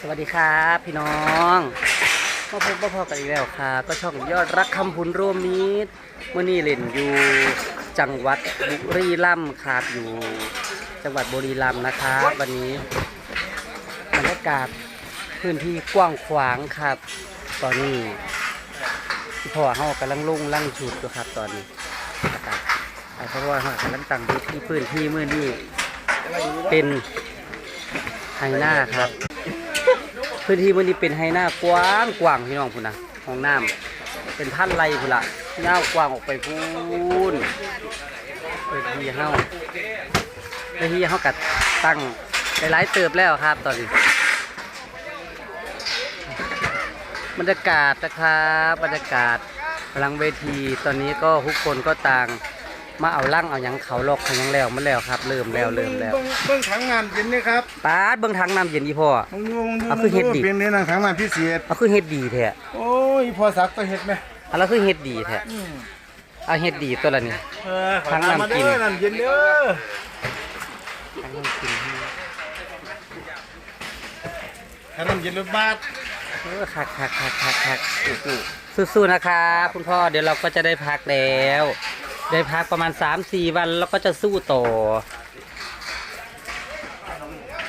สวัสดีครับพี่น้องมาพบมาพอกันอีกแล้วค่ะ ก็ช่องยอดรักคำพุนร่วมมิตรเมื่อนี้เล่นอยู่จังหวัดบุรีรัมย์ครับอยู่จังหวัดบุรีรัมย์นะครับวันนี้บรรยากาศพื้นที่กว้างขวางครับ ตอนนี้พ่อเขากำลังลุ่งลั่งชุดอยู่ครับตอนนี้ครับเพราะว่าเขากำลังตั้งดูที่พื้นที่เมื่อนี้เป็นไฮหน้าครับ พื้นที่มันนี้เป็นไฮหน้ากว้างกว้างพี่น้องพุ่นนะห้องน้ำเป็นท่านไรพุ่นละยาวกว้างออกไปพูนพื้นที่เฮาพื้นที่เฮากัดตั้งหลายๆเติบแล้วครับตอนนี้บรรยากาศนะครับบรรยากาศพลังเวทีตอนนี้ก็ทุกคนก็ต่าง มาเอาลั่งเอาหยังเขาลอกเขาหยังแล้วมันแล้วครับเริ่มแล้วเริ่มแล้วเบิ่งเบิ่งถังน้ำเย็นนี่ครับปาดเบิ่งทางน้ำเย็นอีพ่อ มึงดูมึงดูเอาคือเฮ็ดดิ เป็นนี่นะถังน้ำพิเศษเอาคือเฮ็ดดีแท้โอ้ยพอสักก็เฮ็ดไหมเอาแล้วคือเฮ็ดดีแท้อืมเอาเฮ็ดดีตัวละนี่ เออถังน้ำกินมาเด้อน้ำเย็นเด้อทั้งน้ำกินถังน้ำเย็นรถบัสเออคักคักคักคักคักสู้ๆนะครับ คุณพ่อเดี๋ยวเราก็จะได้พักแล้ว ได้พักประมาณ 3-4 วันแล้วก็จะสู้ต่อ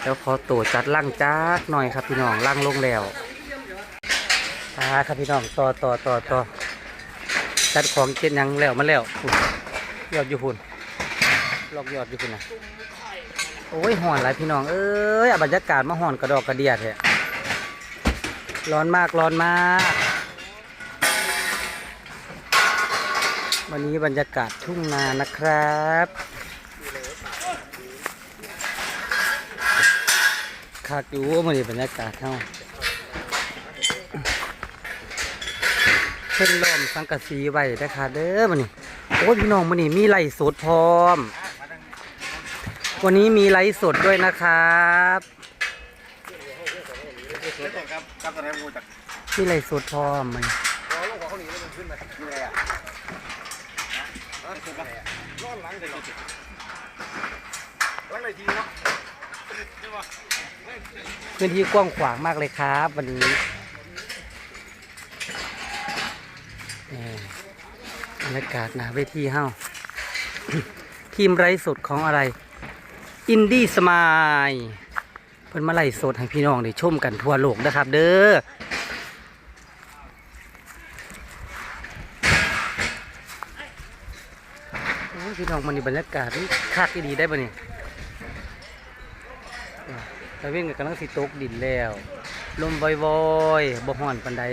แล้วขอตัวจัดล่างจักหน่อยครับพี่น้องล่างลงแล้วอาครับพี่น้องต่อต่อต่อต่อจัดของเจ็ดยังแล้วมาแล้วยอดอยู่พุ่นลอกยอดอยู่พุ่นนะโอ้ยห่อนหลายพี่น้อง เอ้ยเอบรรยากาศมาห่อนกระดอกกระเดียดแท้ร้อนมากร้อนมาก วันนี้บรรยากาศทุ่งนานะครับ คากอยู่มันนี้บรรยากาศเท่าเพิ่นล้อมสังกะสีไว้นะคะเด้อมันนี่โอ้พี่น้องมันนี่มีไลฟ์สดพร้อม วันนี้มีไลฟ์สดด้วยนะครับมีไลฟ์สดพร้อมมัน ร้อนลงหัวเขาหนีแล้วมันขึ้นมาอยู่ไรอหลังเดียวหลังไหนทีเนาะพื้นที่กว้างขวางมากเลยครับ วันนี้บรรยากาศหนะเวทีเฮ้าทีมไร้สดของอะไร อินดี้สมายเพิ่นมาไล่สดให้พี่น้องได้ชมกันทั่วโลกนะครับ เด้อโอ้ย พี่น้องมันนี่บรรยากาศนี่คักดีได้ปะเนี่ยตะเวนก็กำลังสิตกดินแล้ว ลมวอยๆบ่ฮ้อนปานใด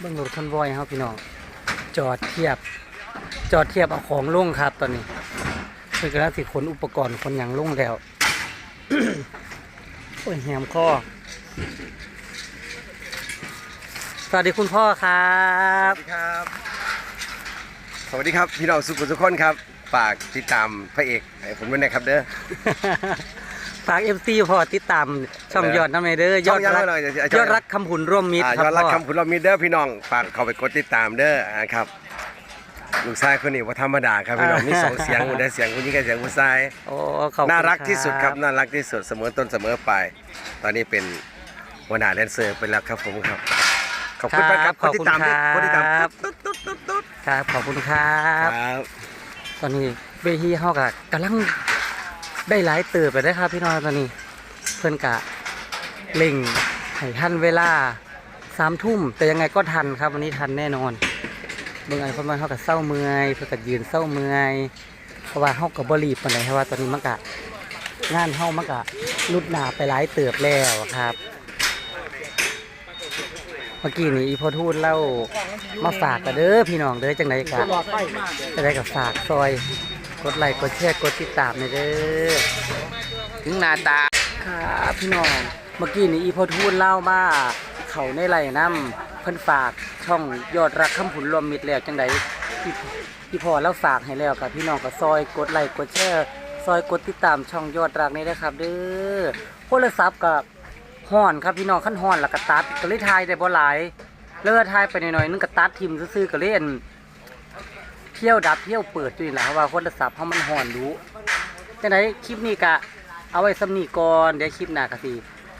เบิ่งรถคอนวอยครับพี่น้อง จอดเทียบ จอดเทียบเอาของลงครับตอนนี้เพิ่นกำลังสิขนอุปกรณ์ขนหยังลงแล้วโอ้ยแหมคอ สวัสดีคุณพ่อครับสวัสดีครับ สวัสดีครับ พี่น้องสุขุมทุกคนครับ ฝากติดตามพระเอกให้ผมด้วยนะครับเด้อฝากเอฟซีพอติดตามช่องยอดน้ำในเด้อยอดช่องยอดรักหน่อยเดี๋ยวยอดรักคำผุนร่วมมิตรอ่าครับยอดรักพ่อคำผุนเรามีเด้อพี่น้อง ฝากเข้าไปกดติดตามเด้ออ่าครับ ลูกชายคนนี้ว่าธรรมดาครับพี่น้องมีสองเสียงได้เสียงผู้หญิงกับเสียงผู้ชาย โอ้ขอบคุณน่ารักที่สุดครับบน่ารักที่สุดเสมอต้นเสมอปลาย ตอนนี้เป็นหัวหน้าแดนเซอร์ไปแล้วครับผมครับ ขอบคุณมากครับขอบกดติคุดณตามคด้วยรับกดติดตามตุ๊ดตุ๊ดตุ๊ดตุ๊ดครับขอบคุณครับครับ ตอนนี้เวทีเฮากะกำลังได้หลายเติบไปได้อครับพี่น้องตอนนี้ เพื่อนกะเล่งให้ทันเวลาสามทุ่มแต่ยังไงก็ทันครับวันนี้ทันแน่นอนเบิ่งไอ้คนมาเฮากับเศร้าเมื่อยเพื่อกับยืนเศร้าเมื่อยเพราะว่าเฮากับบรีบปานใดเพราะว่าตอนนี้มันกะงานเฮามันกะลุดหนาไปหลายเติบแล้วครับ เมื่อกี้นี้อีพอทูดเล่ามาฝากกันเด้อพี่น้องเด้อจังไดกะหลอดไฟจะได้กับฝากซอย กดไลค์กดแชร์กดติดตามหน่อยเด้อถึงหน้าตาครับพี่น้องเมื่อกี้นี้อีพอทูนเล่ามาเขาในไรน้ำเพิ่นฝากช่องยอดรักคำผุนรวมมิตรแล้วจังไดพี่พี่พ่อแล้วฝากให้แล้วกับพี่น้องก็ซอยกดไลค์กดแชร์ซอยกดติดตามช่องยอดรักนี่นะครับเด้อโทรศัพท์กับ ห่อนครับพี่น้องขั้นห่อนแล้วก็ตัดก็เลยทายได้บ่หลายเลิกทายไปหน่อยๆนึงก็ตัดทิมซื่อๆก็เล่นเที่ยวดับเที่ยวเปิดอยู่นี่แหละเพราะว่าโทรศัพท์เพราะมันห่อนดูจังไดคลิปนี้กะเอาไว้สำนีก่อนเดี๋ยวคลิปหน้ากะสิ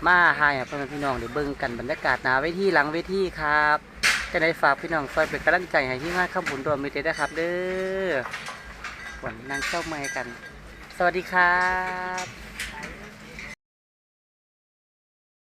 มาหายพ่อแม่พี่น้องเดี๋ยวเบิ่งกันบรรยากาศหน้าเวทีหลังเวทีครับจังไดฝากพี่น้องซอยเป็นกำลังใจให้ที่งานข้ามบุญรวมมิตรด้วยนะครับ เด้อวันนั่งเจ้าไม้กัน สวัสดีครับ